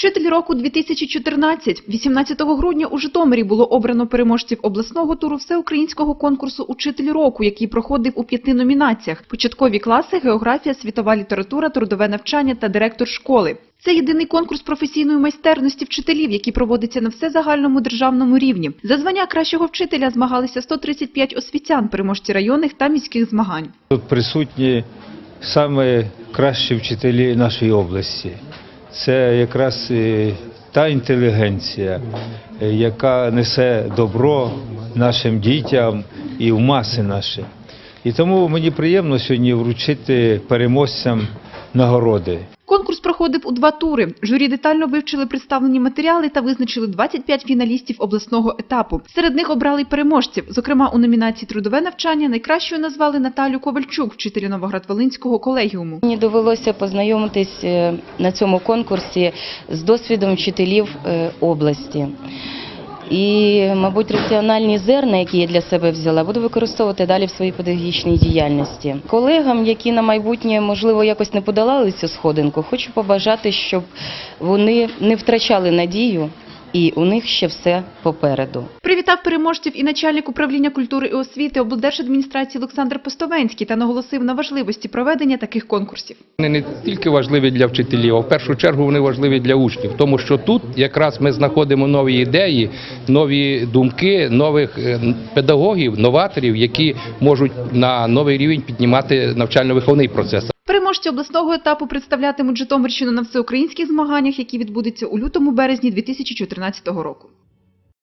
Вчитель року 2014. 18 грудня у Житомирі було обрано переможців обласного туру всеукраїнського конкурсу «Учитель року», який проходив у п'яти номінаціях: початкові класи, географія, світова література, трудове навчання та директор школи. Це єдиний конкурс професійної майстерності вчителів, який проводиться на всезагальному державному рівні. За звання кращого вчителя змагалися 135 освітян, переможці районних та міських змагань. Тут присутні саме кращі вчителі нашої області. Це якраз та інтелігенція, е, яка несе добро нашим дітям і в маси наші. І тому мені приємно сьогодні вручити переможцям нагороди. Конкурс проходив у два тури. Журі детально вивчили представлені матеріали та визначили 25 фіналістів обласного етапу. Серед них обрали переможців. Зокрема, у номінації трудове навчання найкращою назвали Наталю Ковальчук, вчителя Новоград-Волинського колегіуму. Мені довелося познайомитись е, на цьому конкурсі з досвідом вчителів е, області. І, мабуть, раціональні зерна, які я для себе взяла, буду використовувати далі в своїй педагогічній діяльності. Колегам, які на майбутнє, можливо, якось не подолали цю сходинку, хочу побажати, щоб вони не втрачали надію, і у них ще все попереду. Привітав переможців і начальник управління культури і освіти облдержадміністрації Олександр Постовенський та наголосив на важливості проведення таких конкурсів. Вони не тільки важливі для вчителів, а в першу чергу вони важливі для учнів, тому що тут якраз ми знаходимо нові ідеї, нові думки, нових е, педагогів, новаторів, які можуть на новий рівень піднімати навчально-виховний процес. Переможці обласного етапу представлятимуть Житомирщину на всеукраїнських змаганнях, які відбудуться у лютому-березні 2014 року.